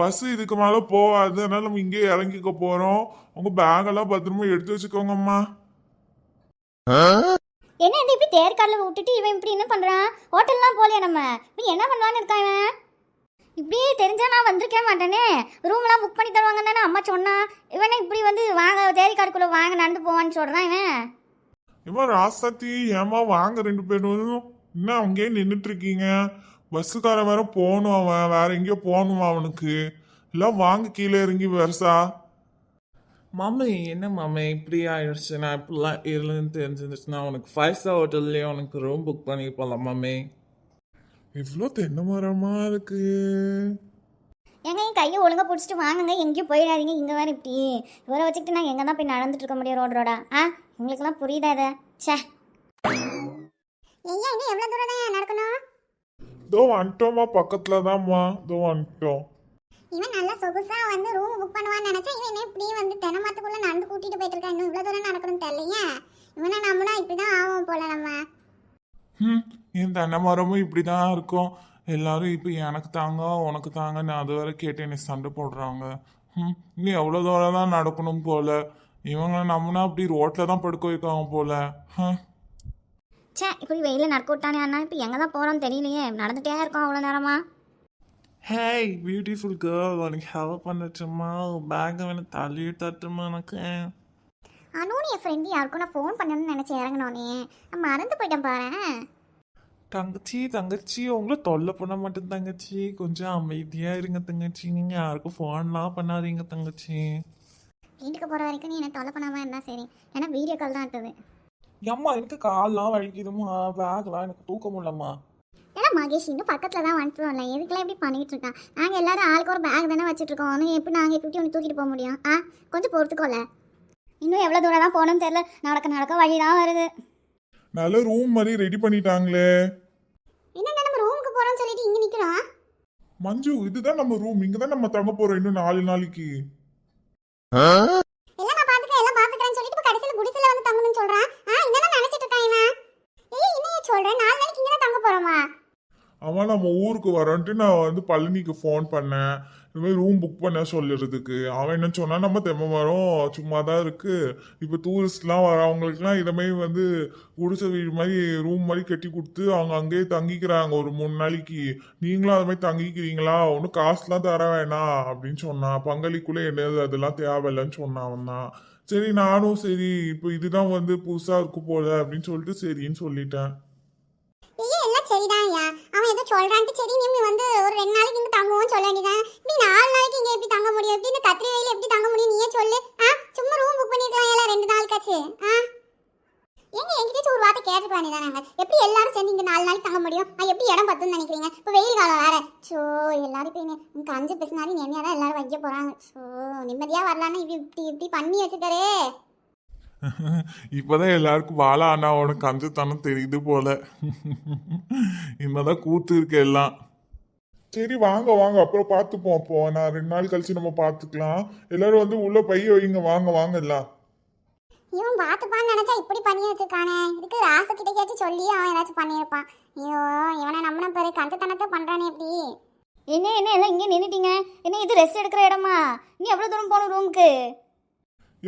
Bus இதுக்கு மேல போகாது. அதனால நம்ம இங்கே இறங்கிக்க போறோம். உங்க பேக் எல்லாம் பத்திரமா எடுத்து வச்சுக்கோங்கம்மா. என்ன இது இப்படி தேர்காலில் விட்டுட்டு இவன் இப்படி என்ன பண்ணுறான் ஹோட்டல்லாம் போகலையா நம்ம? இப்படி என்ன பண்ணலான்னு இருக்கான் இவன்? இப்படியே தெரிஞ்சா நான் வந்திருக்கவே மாட்டேனே. ரூம்லாம் புக் பண்ணி தருவாங்க தானே அம்மா சொன்னா. இவனே இப்படி வந்து வாங்க தேரிக்காடுக்குள்ளே வாங்க நடந்து போவான்னு சொல்கிறான் இவன். இம்மா ராசாத்தி ஏமா வாங்க ரெண்டு பேரும். என்ன அங்கேயே நின்றுட்டு இருக்கீங்க? பஸ்ஸுக்காரன் வேற போகணும் அவன். வேற எங்கேயோ போகணுமா அவனுக்கு? எல்லாம் வாங்க கீழே இறங்கி வருசா மாமி என்ன மாமி இப்படி ஆயிடுச்சு. நான் இப்படிலாம் இருந்துன்னு தெரிஞ்சிருந்துச்சுன்னா உனக்கு ஃபைவ் ஸ்டார் ஹோட்டல்லையே உனக்கு ரூம் புக் பண்ணி போகலாம் மாமி. இவ்வளோ தென்னை மரமா இருக்கு. எங்க என் கையை ஒழுங்கா பிடிச்சிட்டு வாங்குங்க. எங்கேயும் போயிடாதீங்க. இங்கே வேற இப்படி. இவரை வச்சுக்கிட்டு நான் எங்கே தான் போய் நடந்துட்டு இருக்க முடியும் ரோடு ரோடா? ஆ? உங்களுக்கெல்லாம் புரியுதா இதை? ச்சே. ஐயா இன்னும் எவ்வளோ தூரம் தான் நடக்கணும்? இதோ வந்துட்டோமா பக்கத்துல தான்மா இதோ வந்துட்டோம். இவன் நல்லா சொகுசா வந்து ரூம் புக் பண்ணுவான்னு நினைச்சா இவன் என்ன இப்படியே வந்து தென்னமரத்துக்குள்ள நடந்து கூட்டிட்டு போயிட்டு இருக்கான்? இன்னும் இவ்வளவு தூரம் நடக்கணும் தெரியலையே. இவனை நம்பினா இப்படிதான் ஆகும் போல நம்ம. ம் என் தென்னை மரமும் இப்படி தான் இருக்கும். எல்லாரும் இப்போ எனக்கு தாங்க உனக்கு தாங்க நான் அது வரை கேட்டு என்னை சண்டை போடுறாங்க. ம் இன்னும் எவ்வளோ தூரம் தான் நடக்கணும் போல. இவங்களை நம்மனா அப்படி ரோட்டில் தான் படுக்க வைக்காங்க போல. ஹம். ச்சே இப்படி வெயில நடக்க விட்டானே அண்ணா. இப்போ எங்க தான் போறோம்னு தெரியலையே. நடந்துட்டே இருக்கோம் அவ்வளோ நேரமா. ஹேய் பியூட்டிஃபுல் கேர்ள் உனக்கு ஹெல்ப் பண்ணட்டுமா? பேக்கை வேணும் தள்ளி தட்டுமா எனக்கு அனூனி என் ஃப்ரெண்டு யாருக்கும் நான் ஃபோன் பண்ணணும்னு நினைச்சு இறங்கினோனே. நான் மறந்து போயிட்டேன் பாரு. தங்கச்சி தங்கச்சி உங்களை தொல்லை பண்ண மாட்டேன் தங்கச்சி. கொஞ்சம் அமைதியாக இருங்க தங்கச்சி. நீங்கள் யாருக்கும் ஃபோன்லாம் பண்ணாதீங்க தங்கச்சி. வீட்டுக்கு போற வரைக்கும் நீ என்ன தொலை பண்ணாம இருந்தா சரி. ஏன்னா வீடியோ கால் தான் எடுத்தது அம்மா எனக்கு கால்லாம் வலிக்குதுமா பேக்லாம் எனக்கு தூக்க முடியலம்மா ஏன்னா மகேஷ் இன்னும் பக்கத்துல தான் வந்துட்டோம்ல எதுக்குலாம் இப்படி பண்ணிட்டு இருக்கான்? நாங்க எல்லாரும் ஆளுக்கு ஒரு பேக் தானே வச்சுட்டு இருக்கோம். எப்படி நாங்க இப்படி ஒன்று தூக்கிட்டு போக முடியும்? ஆ கொஞ்சம் பொறுத்துக்கோல. இன்னும் எவ்வளவு தூரம் தான் போகணும்னு தெரியல. நடக்க நடக்க வழி தான் வருது. நல்ல ரூம் மாதிரி ரெடி பண்ணிட்டாங்களே. என்னங்க நம்ம ரூமுக்கு போறோம்னு சொல்லிட்டு இங்க நிக்கிறோம்? மஞ்சு இதுதான் நம்ம ரூம் இங்கே தான் நம்ம தங்க போகிறோம் இன்னும் நாலு நாளைக்கு. எல்லாம் நான் பாத்துக்கிறேன் எல்லாம் பாத்துக்கிறேன்னு சொல்லிட்டு இப்ப கடைசியில குடிசைல வந்து தங்கணும்னு சொல்றான் ஆ என்னதான் நினைச்சிட்டு இருக்கான் இவன் ஏய் என்னைய சொல்றேன் நாலு நாளைக்கு இங்க தான் தங்க போறோமா அவன் நம்ம ஊருக்கு வரோன்ட்டு நான் வந்து பழனிக்கு ஃபோன் பண்ணேன். இது மாதிரி ரூம் புக் பண்ண சொல்லுறதுக்கு அவன் என்ன சொன்னால் நம்ம தெம்மை மரம் சும்மா தான் இருக்குது இப்போ டூரிஸ்ட்லாம் வரவங்களுக்குலாம் இதை வந்து குடிசை வீடு மாதிரி ரூம் மாதிரி கட்டி கொடுத்து அவங்க அங்கேயே தங்கிக்கிறாங்க. ஒரு மூணு நாளைக்கு. நீங்களும் அது மாதிரி தங்கிக்கிறீங்களா? ஒன்றும் காசுலாம் தர வேணாம் அப்படின்னு சொன்னான் பங்களிக்குள்ளே என்னது அதெல்லாம் தேவையில்லைன்னு சொன்னான் அவன் தான். சரி நானும் சரி இப்போ இதுதான் வந்து புதுசாக இருக்கும் போல அப்படின்னு சொல்லிட்டு சரின்னு சொல்லிட்டேன். சரிதான் ஐயா அவன் ஏதோ சொல்றான்ட்டு சரி நீ வந்து ஒரு ரெண்டு நாளைக்கு இங்க தங்குவோம்னு சொல்ல வேண்டியதான் நீ நாலு நாளைக்கு இங்க எப்படி தங்க முடியும்? எப்படி இந்த கத்திரி வெயில எப்படி தங்க முடியும்? நீயே சொல்லு. ஆ? சும்மா ரூம் புக் பண்ணிருக்கலாம் எல்லாம் ரெண்டு நாளுக்காச்சு. ஆ? எங்க எங்கிட்ட ஒரு வார்த்தை கேட்டுக்க வேண்டியதான் எப்படி எல்லாரும் சேர்ந்து இங்க நாலு நாளைக்கு தங்க முடியும்? ஆ எப்படி இடம் பத்துன்னு நினைக்கிறீங்க? இப்போ வெயில் காலம் வேற. சோ எல்லாரும் இப்போ என்ன உனக்கு அஞ்சு பேசினாலும் நிம்மதியா தான் எல்லாரும் வைக்க போறாங்க. சோ நிம்மதியா வரலான்னு இப்படி இப்படி இப்படி பண்ணி வச்சுட்டாரே. இப்போதான் எல்லாருக்கும் வாழ உனக்கு கஞ்சத்தனம் தெரியுது போல. இனிமேதான் கூத்து இருக்கு எல்லாம். சரி வாங்க வாங்க. அப்புறம் பார்த்துப்போம் அப்போ. நான் ரெண்டு நாள் கழிச்சு நம்ம பார்த்துக்கலாம். எல்லாரும் வந்து உள்ள பைய வைங்க. வாங்க வாங்க எல்லாம். இவன் பார்த்துப்பான்னு நினைச்சா இப்படி பண்ணி வச்சிருக்கானே. இதுக்கு ராசு கிட்ட கேட்டு சொல்லி அவன் ஏதாச்சும் பண்ணியிருப்பான் ஐயோ இவனை நம்மன பேரு கஞ்சத்தனத்தை பண்றானே எப்படி என்ன என்ன எல்லாம் இங்கே நின்றுட்டீங்க என்ன இது ரெஸ்ட் எடுக்கிற இடமா? நீ எவ்வளோ தூரம் போகணும் ரூமுக்கு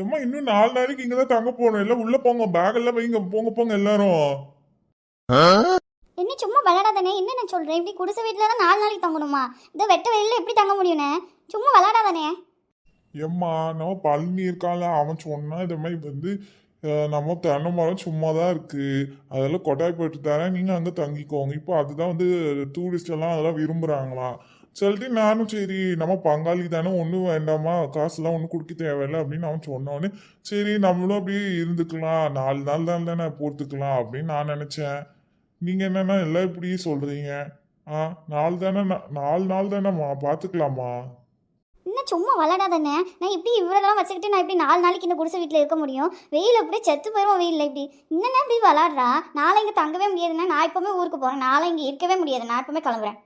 ஏம்மா இன்னும் நாலு நாளைக்கு இங்க தான் தங்க போகணும். எல்லாம் உள்ள போங்க. பேக் எல்லாம் வைங்க. போங்க போங்க எல்லாரும். என்ன சும்மா விளையாடாதானே என்ன நான் சொல்கிறேன் இப்படி குடிசை வீட்டில் தான் நாலு நாளைக்கு தங்கணுமா? இந்த வெட்ட வெயிலில் எப்படி தங்க முடியுண்ணே சும்மா விளையாடாதானே ஏம்மா நம்ம பழனி இருக்கான்ல. அவன் சொன்னா இந்த மாதிரி வந்து நம்ம தென்னை மரம் சும்மா தான் இருக்கு. அதெல்லாம் கொட்டாய் போட்டு தரேன். நீங்க அங்க தங்கிக்கோங்க. இப்போ அதுதான் வந்து டூரிஸ்ட் எல்லாம் அதெல்லாம் விரும்புறாங்களாம். சொல்லிட்டு நானும் சரி நம்ம பங்காளி தானே ஒன்றும் வேண்டாமா? காசுலாம் ஒன்றும் கொடுக்க தேவையில்லை அப்படின்னு அவன் சொன்னோடனே சரி நம்மளும் அப்படியே இருந்துக்கலாம். நாலு நாள் தான் தானே பொறுத்துக்கலாம் அப்படின்னு நான் நினச்சேன். நீங்கள் என்னென்னா எல்லாம் இப்படி சொல்கிறீங்க ஆ நாலு தானே நாலு நாள் தானேம்மா பார்த்துக்கலாமா இன்னும் சும்மா விளாடாதானே நான் இப்படி இவ்வளோலாம் வச்சுக்கிட்டு நான் இப்படி நாலு நாளைக்கு இந்த குடிசை வீட்டில் இருக்க முடியும்? வெயில் அப்படியே செத்து போயிடும் வெயிலில் இப்படி. என்னென்ன இப்படி விளாட்றா நாளை இங்கே தங்கவே முடியாதுன்னா நான் இப்போவுமே ஊருக்கு போகிறேன் நாளை இங்கே இருக்கவே முடியாது. நான் எப்பவுமே கிளம்புறேன்.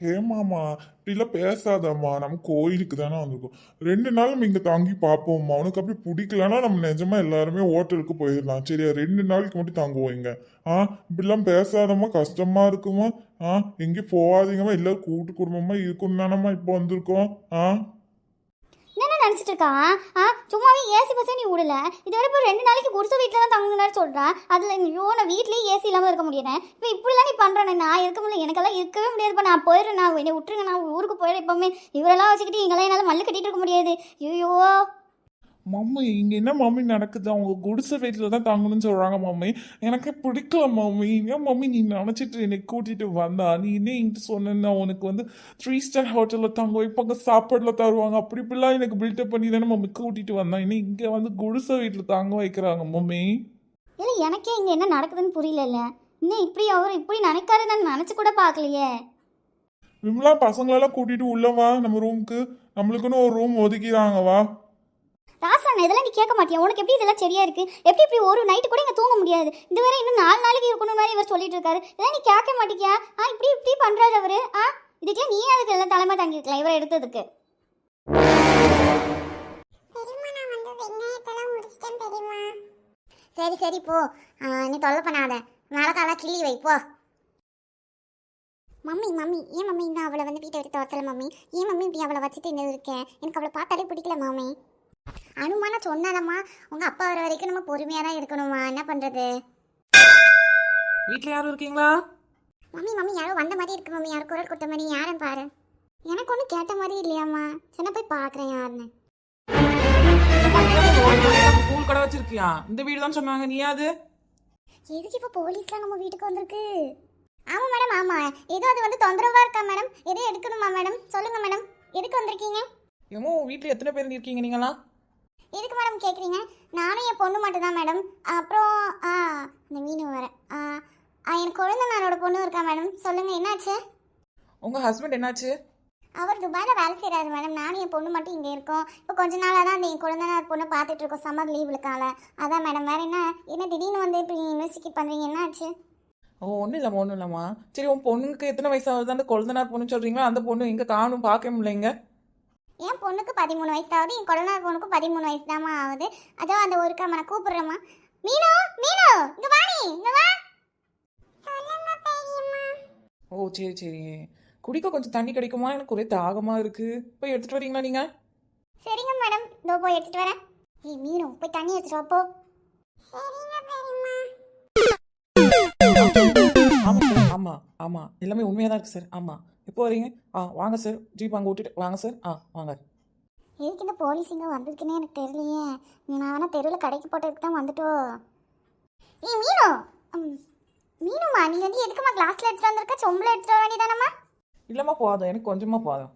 ஏமாமா இப்படிலாம் பேசாதம்மா. நம்ம கோயிலுக்கு தானே வந்திருக்கோம். ரெண்டு நாள் நம்ம இங்கே தங்கி பார்ப்போம்மா. உனக்கு அப்படி பிடிக்கலன்னா நம்ம நிஜமா எல்லாருமே ஹோட்டலுக்கு போயிடலாம். சரியா? ரெண்டு நாளைக்கு மட்டும் தங்குவோம் இங்கே. ஆ இப்படிலாம் பேசாதம்மா. கஷ்டமா இருக்குமா? ஆ எங்கேயும் போகாதீங்கம்மா. எல்லாரும் கூட்டு குடும்பமாக இருக்கணும் தானம்மா. இப்போ வந்திருக்கோம். ஆ? என்ன நினச்சிட்டு இருக்கான் ஆ சும்மாவே ஏசி பஸ்ஸே நீ விடல இதுவரை இப்போ ரெண்டு நாளைக்கு குடிசை வீட்டில் தான் தங்குனாரு சொல்கிறான் அதில் ஐயோ நான் வீட்லேயே ஏசி இல்லாமல் இருக்க முடியல. இப்போ இப்படிலாம் நீ பண்ணுறேன் நான் இருக்க முடியல. எனக்கெல்லாம் இருக்கவே முடியாதுப்பா நான் போயிடுறேன். நான் என்னை விட்டுருங்க. நான் ஊருக்கு போயிடுறேன். எப்போவுமே இவரெல்லாம் வச்சுக்கிட்டு எங்களால் என்னால் மல்லு கட்டிட்டு இருக்க முடியாது. ஐயோ. மம்மி இங்க என்ன மம்மி நடக்குது? அவங்க குடிசை வீட்டில் தான் தங்கணும்னு சொல்றாங்க மம்மி. எனக்கு பிடிக்கல மம்மி. ஏன் மம்மி நீ நினச்சிட்டு என்னை கூட்டிட்டு வந்தா? நீ என்ன என்கிட்ட சொன்னா உனக்கு வந்து த்ரீ ஸ்டார் ஹோட்டலில் தங்க வைப்பாங்க சாப்பாடுல தருவாங்க. அப்படி இப்படிலாம் எனக்கு பில்டப் பண்ணி தானே மம்மி கூட்டிட்டு வந்தா. இன்னும் இங்கே வந்து குடிசை வீட்டில் தங்க வைக்கிறாங்க மம்மி? இல்லை எனக்கே இங்கே என்ன நடக்குதுன்னு புரியல இன்னும் இப்படி அவர் இப்படி நினைக்காரு நான் நினச்சி கூட பார்க்கலையே. விமலா பசங்களெல்லாம் கூட்டிட்டு உள்ள வா நம்ம ரூமுக்கு நம்மளுக்குன்னு ஒரு ரூம் ஒதுக்கிறாங்க ராசன் இதெல்லாம் நீ கேட்க மாட்டியா? உனக்கு எப்படி இதெல்லாம் சரியா இருக்கு? எப்படி இப்படி ஒரு நைட்டு கூட இங்கே தூங்க முடியாது? இது வேற இன்னும் நாலு நாளைக்கு இருக்கணும் மாதிரி இவர் சொல்லிட்டு இருக்காரு. இதெல்லாம் நீ கேட்க மாட்டிக்கியா? ஆ இப்படி இப்படி பண்றாரு அவரு. ஆ இதுக்கெல்லாம் நீ அதுக்கு எல்லாம் தலைமை தாங்கிருக்கலாம் இவரை எடுத்ததுக்கு? சரி சரி போ. நீ தொல்லை பண்ணாத. மழைக்கால கிள்ளி வை போ. மம்மி மம்மி ஏன் மம்மி இன்னும் அவளை வந்து வீட்டை விட்டு துரத்தல மம்மி? ஏன் மம்மி இப்படி அவளை வச்சுட்டு இன்னும் இருக்கேன்? எனக்கு அவளை பார்த்தாலே பிடிக்கல மாமி. அனுமான சொன்னாதம்மா. உங்க அப்பா வர வரைக்கும் நம்ம பொறுமையா தான் இருக்கணுமா? என்ன பண்றது? வீட்டில் யாரும் இருக்கீங்களா? மம்மி மம்மி யாரோ வந்த மாதிரி இருக்கு மம்மி. யாரோ குரல் கொடுத்த மாதிரி. யாரும் பாரு. எனக்கு ஒன்றும் கேட்ட மாதிரி இல்லையாம்மா. சின்ன போய் பார்க்குறேன் யாருன்னு. கூல் கடை வச்சிருக்கியா? இந்த வீடு தான் சொன்னாங்க. நீ அது எதுக்கு இப்போ போலீஸ்லாம் நம்ம வீட்டுக்கு வந்திருக்கு? ஆமாம் மேடம் ஆமாம் ஏதோ அது வந்து தொந்தரவா இருக்கா மேடம்? எதோ எடுக்கணுமா மேடம்? சொல்லுங்க மேடம். எதுக்கு வந்திருக்கீங்க? ஏமோ வீட்டில் எத்தனை பேர் இருக்கீங்க நீங்களா எதுக்கு மேடம் கேட்குறீங்க நானும் என் பொண்ணு மட்டும் தான் மேடம் அப்புறம் ஆ இந்த மீன் வர ஆ என் குழந்தைனாரோட பொண்ணு இருக்கா மேடம் சொல்லுங்க என்னாச்சு? உங்கள் ஹஸ்பண்ட் என்னாச்சு? அவர் துபாயில் வேலை செய்கிறாரு மேடம் நானும் என் பொண்ணு மட்டும் இங்கே இருக்கோம். இப்போ கொஞ்ச நாளாக தான் அந்த என் குழந்தைனார் பொண்ணை பார்த்துட்டு இருக்கோம். சம்மர் லீவுக்கால அதான் மேடம் வேற என்ன? என்ன திடீர்னு வந்து இப்படி இன்வெஸ்டிகேட் பண்ணுறீங்க என்னாச்சு? ஓ ஒன்றும் இல்லைம்மா ஒன்றும் இல்லைம்மா. சரி உன் பொண்ணுக்கு எத்தனை வயசு ஆகுது? அந்த குழந்தைனார் பொண்ணு சொல்கிறீங்களா அந்த பொண்ணு எங்கே காணும் பார்க்க முடியலைங்க. என் பொண்ணுக்கு பதிமூணு வயசு ஆகுது என் குழந்தைனார் பொண்ணுக்கு பதிமூணு வயசு தாம்மா ஆகுது. அதோ அந்த ஒருக்கா நான் கூப்பிடுறேம்மா. மீனு மீனு இங்க வா சொல்லுங்க பெரியம்மா. ஓ சரி சரி. குடிக்க கொஞ்சம் தண்ணி கிடைக்குமா? எனக்கு ஒரே தாகமாக இருக்குது போய் எடுத்துகிட்டு வரீங்களா நீங்கள் சரிங்க மேடம். இதோ போய் எடுத்துட்டு வரேன். ஏய் மீனு போய் தண்ணி எடுத்துட்டு வா போ. சரிங்க பெரியம்மா. ஆமாம் சார் ஆமாம் ஆமாம் எல்லாமே உண்மையாக தான் இருக்குது சார். ஆமாம் எப்போ வரீங்க? ஆ வாங்க சார் ஜீப் அங்கே விட்டுட்டு வாங்க சார் ஆ வாங்க. எதுக்கு இந்த போலீஸ் இங்கே வந்திருக்குன்னே எனக்கு தெரியலையே. நான் வேணா தெருவில் கடைக்கு போட்டதுக்கு தான் வந்துட்டோ. ஏய் மீனு! ம், மீனுமா நீ வந்து எதுக்குமா கிளாஸில் எடுத்துட்டு வந்திருக்க? சொம்பில் எடுத்துட்டு வர வேண்டியதானம்மா? இல்லைம்மா போதும் எனக்கு கொஞ்சமாக போதும்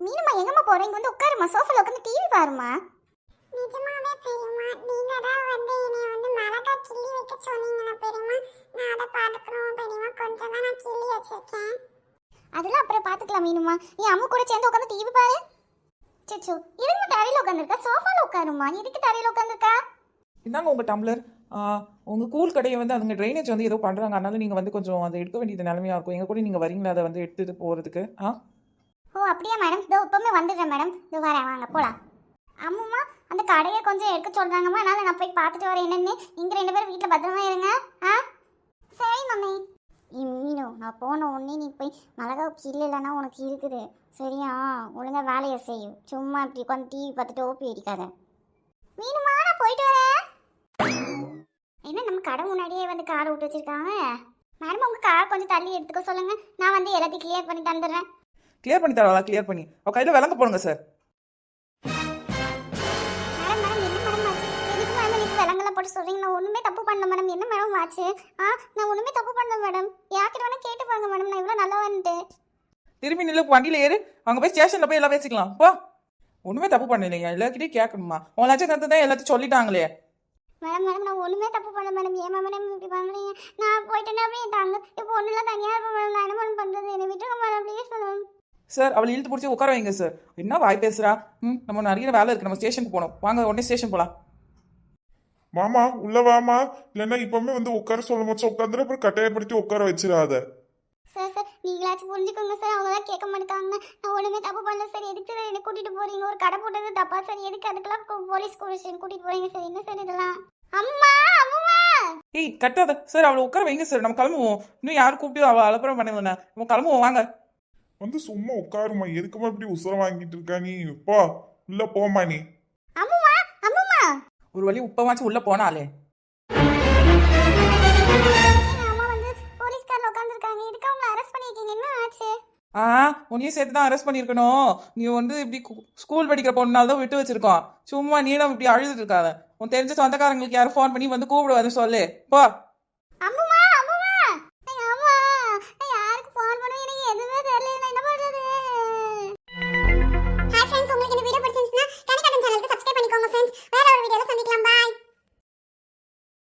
மீனுமா எங்கம்மா போற? இங்க வந்து உட்காருமா சோஃபால உட்காந்து டிவி பாருமா நிஜமாவே பெரியம்மா நீங்க தான் வந்து என்னை வந்து மிளகா கிள்ளி வைக்க சொன்னீங்களா பெரியம்மா. நான் அதை பார்த்துக்கணும். பெரியம்மா கொஞ்சம் தான் நான் கிள்ளி வச்சிருக்கேன். அதெல்லாம் அப்புறம் பார்த்துக்கலாம் மீனுமா. என் அம்மா கூட சேர்ந்து உட்காந்து டிவி பாரு. சச்சோ எதுக்கு தரையில உட்காந்துருக்கா? சோஃபால உட்காருமா. நீ எதுக்கு தரையில உட்காந்துருக்கா? இந்தாங்க உங்கள் டம்ளர் உங்கள் கூல் கடையை வந்து அதுங்க ட்ரைனேஜ் வந்து ஏதோ பண்ணுறாங்க அதனால நீங்கள் வந்து கொஞ்சம் அதை எடுக்க வேண்டியது நிலமையாக இருக்கும். எங்கள் கூட நீங்கள் வரீங்களா? அதை வந்து எடுத்துகிட்டு போகிறதுக்கு ஆ? ஓ அப்படியா மேடம் இதோ இப்பவுமே வந்துடுறேன் மேடம் இதோ வரேன் வாங்க போலாம். அம்மா அந்த கடையை கொஞ்சம் எடுக்க சொல்றாங்கம்மா. அதனால நான் போய் பார்த்துட்டு வரேன். என்னன்னு? நீங்க ரெண்டு பேரும் வீட்டில் பத்திரமா இருங்க. ஆ? சரி மம்மி. மீனோ நான் போன உடனே நீ போய் மிளகா கில்லு இல்லைன்னா உனக்கு இருக்குது. சரியா? ஒழுங்கா வேலையை செய்யும் சும்மா இப்படி உட்காந்து டிவி பார்த்துட்டு ஓப்பி அடிக்காத. மீனுமா நான் போயிட்டு வரேன். என்ன நம்ம கடை முன்னாடியே வந்து காரை விட்டு வச்சிருக்காங்க? மேடம் உங்கள் கார் கொஞ்சம் தள்ளி எடுத்துக்க சொல்லுங்கள் நான் வந்து எல்லாத்தையும் கிளியர் பண்ணி தந்துடுறேன். கிளியர் பண்ணி தரவா? கிளியர் பண்ணி. அவள் கையில் விளங்க போடுங்க சார் போட்டு சொல்றீங்க. நான் ஒண்ணுமே தப்பு பண்ணல மேடம் என்ன மேடம் ஆச்சு? ஆ நான் ஒண்ணுமே தப்பு பண்ணல மேடம் யார்கிட்ட வேணா கேட்டு பாருங்க மேடம் நான் இவ்வளோ நல்லா வந்துட்டேன். திரும்பி நில்லு வண்டியில் ஏறு. அங்கே போய் ஸ்டேஷனில் போய் எல்லாம் பேசிக்கலாம். போ. ஒன்றுமே தப்பு பண்ணலைங்க எல்லாருக்கிட்டையும் கேட்கணுமா? உன் லட்சம் தான் எல்லாத்தையும் சொல்லிட்டாங்களே. மேடம் மேடம் நான் ஒண்ணுமே தப்பு பண்ணல மேடம் ஏன் மேடம் இப்படி பண்றீங்க நான் போயிட்டேன்னா அப்படியே தாங்க இப்போ ஒண்ணுலாம் தனியா இருப்பேன் மேடம் நான் என்ன மேடம் பண்றது? என்னை விட்டுருங்க மேடம் ப்ளீஸ் மேடம் சார் அவளை இழுத்து பிடிச்சி உட்கார வைங்க சார் என்ன வாய் பேசுகிறா ம் நம்ம நிறைய வேலை இருக்குது நம்ம ஸ்டேஷனுக்கு போகணும். வாங்க உடனே ஸ்டேஷன் போகலாம் வாமா உள்ள வாமா. இல்லைன்னா இப்பவுமே வந்து உட்கார சொல்லும் போது உட்காந்துரு அப்புறம் கட்டாயப்படுத்தி உட்கார வச்சிடாத. சார் சார் நீங்களாச்சும் புரிஞ்சுக்கோங்க சார் அவங்க தான் கேட்க மாட்டாங்க. நான் ஒண்ணுமே தப்பு பண்ணல சார் எதுக்கு சார் என்ன கூட்டிட்டு போறீங்க? ஒரு கடை போட்டது தப்பா சார் எதுக்கு அதுக்கெல்லாம் போலீஸ் ஸ்டேஷன் கூட்டிட்டு போறீங்க சார் என்ன சார் இதெல்லாம்? அம்மா அம்மா! ஏய் கட்டாத. சார் அவளை உட்கார வைங்க சார் நம்ம கிளம்புவோம். இன்னும் யாரும் கூப்பிட்டு அவள் அலப்புறம் பண்ண வேணாம் நம்ம கிளம்புவோம் வாங்க. வந்து சும்மா உட்காருமா எதுக்குமா இப்படி உசுர வாங்கிட்டு இருக்க? நீ போ. உள்ள போமா நீ. ஒரு வழி உப்பமாச்சும் உள்ள போனாலே. ஆ உன்னையும் சேர்த்து தான் அரெஸ்ட் பண்ணியிருக்கணும் நீ வந்து இப்படி ஸ்கூல் படிக்கிற பொண்ணுனால தான் விட்டு வச்சிருக்கோம். சும்மா நீனும் இப்படி அழுதுட்டு இருக்காத. உன் தெரிஞ்ச சொந்தக்காரங்களுக்கு யாரும் ஃபோன் பண்ணி வந்து கூப்பிடுவாது சொல்லு. போ.